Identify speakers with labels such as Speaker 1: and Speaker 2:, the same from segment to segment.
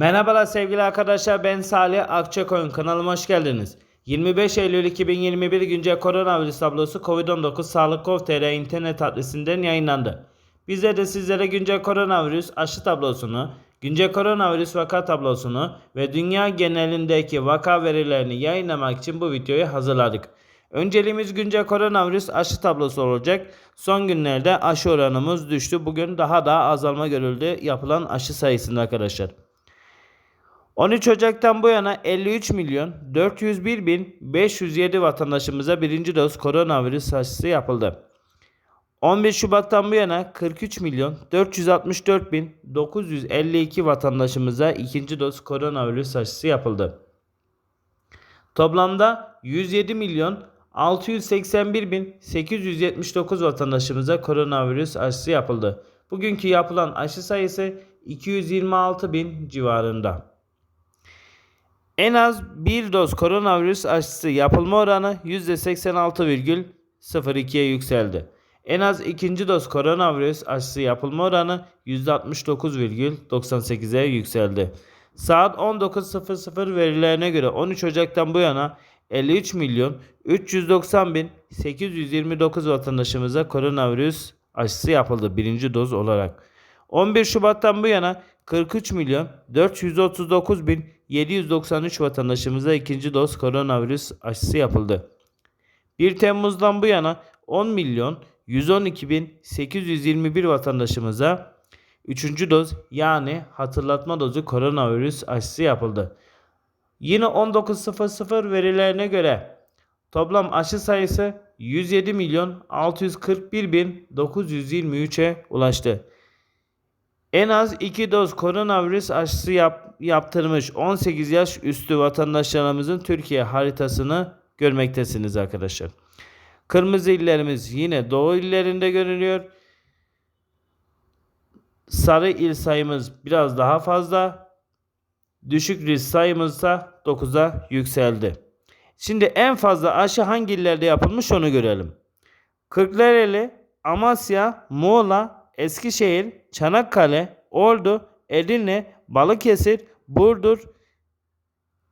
Speaker 1: Merhabalar sevgili arkadaşlar ben Salih Akçakoyun kanalıma hoş geldiniz. 25 Eylül 2021 güncel koronavirüs tablosu COVID-19 Sağlık.gov.tr internet adresinden yayınlandı. Bizler de sizlere güncel koronavirüs aşı tablosunu, güncel koronavirüs vaka tablosunu ve dünya genelindeki vaka verilerini yayınlamak için bu videoyu hazırladık. Önceliğimiz güncel koronavirüs aşı tablosu olacak. Son günlerde aşı oranımız düştü. Bugün daha da azalma görüldü yapılan aşı sayısında arkadaşlar. 13 Ocak'tan bu yana 53 milyon 401 bin 507 vatandaşımıza birinci doz koronavirüs aşısı yapıldı. 11 Şubat'tan bu yana 43 milyon 464 bin 952 vatandaşımıza ikinci doz koronavirüs aşısı yapıldı. Toplamda 107 milyon 681 bin 879 vatandaşımıza koronavirüs aşısı yapıldı. Bugünkü yapılan aşı sayısı 226 bin civarında. En az bir doz koronavirüs aşısı yapılma oranı %86,02'ye yükseldi. En az ikinci doz koronavirüs aşısı yapılma oranı %69,98'e yükseldi. Saat 19.00 verilerine göre 13 Ocak'tan bu yana 53 milyon 390 bin 829 vatandaşımıza koronavirüs aşısı yapıldı birinci doz olarak. 11 Şubat'tan bu yana 43 milyon 439 bin 793 vatandaşımıza ikinci doz koronavirüs aşısı yapıldı. 1 Temmuz'dan bu yana 10 milyon 112 bin 821 vatandaşımıza 3. doz yani hatırlatma dozu koronavirüs aşısı yapıldı. Yine 19.00 verilerine göre toplam aşı sayısı 107 milyon 641 bin 923'e ulaştı. En az 2 doz koronavirüs aşısı yap, yaptırmış 18 yaş üstü vatandaşlarımızın Türkiye haritasını görmektesiniz arkadaşlar. Kırmızı illerimiz yine doğu illerinde görünüyor. Sarı il sayımız biraz daha fazla. Düşük risk sayımız ise 9'a yükseldi. Şimdi en fazla aşı hangi illerde yapılmış onu görelim. Kırklareli, Amasya, Muğla, Eskişehir, Çanakkale, Ordu, Edirne, Balıkesir, Burdur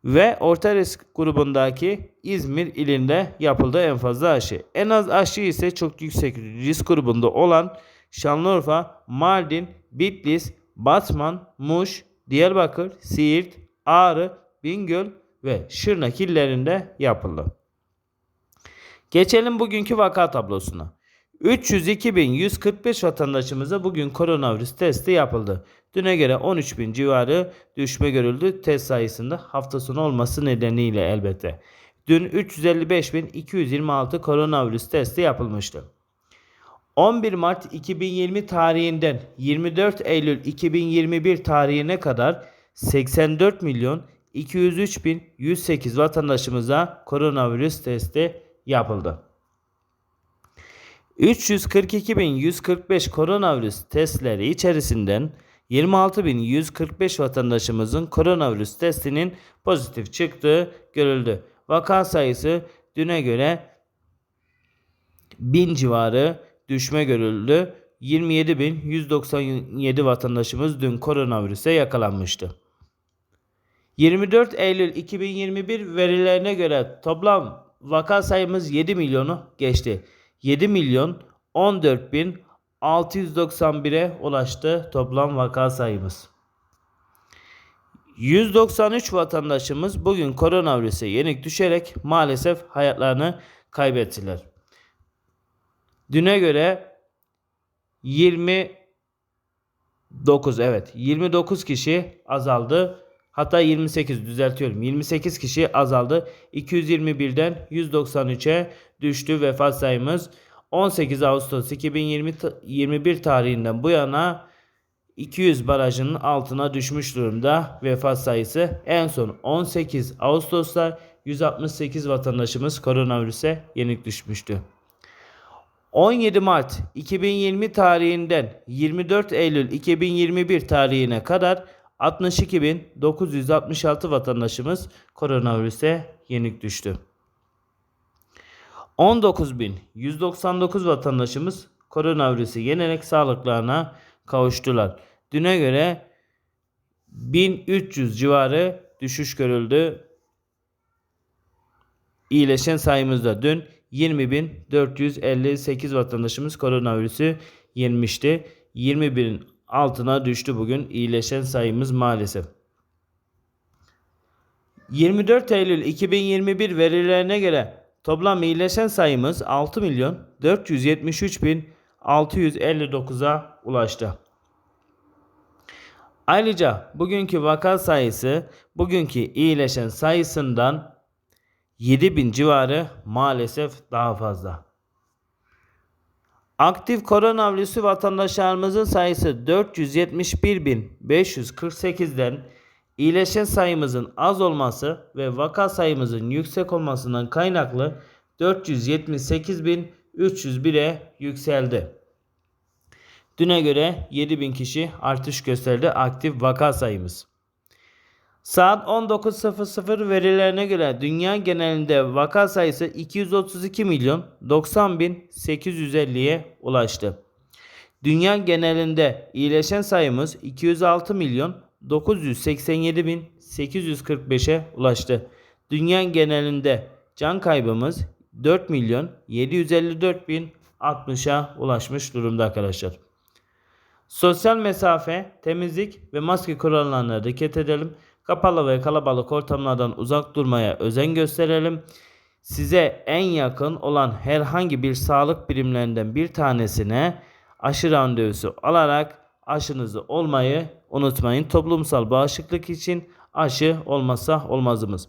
Speaker 1: ve orta risk grubundaki İzmir ilinde yapıldı en fazla aşı. En az aşı ise çok yüksek risk grubunda olan Şanlıurfa, Mardin, Bitlis, Batman, Muş, Diyarbakır, Siirt, Ağrı, Bingöl ve Şırnak illerinde yapıldı. Geçelim bugünkü vaka tablosuna. 302.145 vatandaşımıza bugün koronavirüs testi yapıldı. Düne göre 13.000 civarı düşme görüldü test sayısında hafta sonu olması nedeniyle elbette. Dün 355.226 koronavirüs testi yapılmıştı. 11 Mart 2020 tarihinden 24 Eylül 2021 tarihine kadar 84 milyon 203 bin 108 vatandaşımıza koronavirüs testi yapıldı. 342.145 koronavirüs testleri içerisinden 26.145 vatandaşımızın koronavirüs testinin pozitif çıktığı görüldü. Vaka sayısı düne göre 1000 civarı düşme görüldü. 27.197 vatandaşımız dün koronavirüse yakalanmıştı. 24 Eylül 2021 verilerine göre toplam vaka sayımız 7 milyonu geçti. 7 milyon 14 bin 691'e ulaştı toplam vaka sayımız. 193 vatandaşımız bugün koronavirüse yenik düşerek maalesef hayatlarını kaybettiler. Düne göre 29 evet 29 kişi azaldı. Hatta 28 düzeltiyorum. 28 kişi azaldı. 221'den 193'e düştü vefat sayımız. 18 Ağustos 2021 tarihinden bu yana 200 barajının altına düşmüş durumda vefat sayısı. En son 18 Ağustos'ta 168 vatandaşımız koronavirüse yenik düşmüştü. 17 Mart 2020 tarihinden 24 Eylül 2021 tarihine kadar 62.966 vatandaşımız koronavirüse yenik düştü. 19.199 vatandaşımız koronavirüsü yenerek sağlıklarına kavuştular. Düne göre 1300 civarı düşüş görüldü. İyileşen sayımızda dün 20.458 vatandaşımız koronavirüsü yenmişti. 21'in altına düştü bugün iyileşen sayımız maalesef. 24 Eylül 2021 verilerine göre toplam iyileşen sayımız 6 milyon 473 bin 659'a ulaştı. Ayrıca bugünkü vaka sayısı bugünkü iyileşen sayısından 7000 civarı maalesef daha fazla. Aktif koronavirüsü vatandaşlarımızın sayısı 471.548'den iyileşen sayımızın az olması ve vaka sayımızın yüksek olmasından kaynaklı 478.301'e yükseldi. Düne göre 7000 kişi artış gösterdi aktif vaka sayımız. Saat 19.00 verilerine göre dünya genelinde vaka sayısı 232 milyon 90 bin 850'ye ulaştı. Dünya genelinde iyileşen sayımız 206 milyon 987 bin 845'e ulaştı. Dünya genelinde can kaybımız 4 milyon 754 bin 60'a ulaşmış durumda arkadaşlar. Sosyal mesafe, temizlik ve maske kurallarına dikkat edelim. Kapalı ve kalabalık ortamlardan uzak durmaya özen gösterelim. Size en yakın olan herhangi bir sağlık birimlerinden bir tanesine aşı randevusu alarak aşınızı olmayı unutmayın. Toplumsal bağışıklık için aşı olmazsa olmazımız.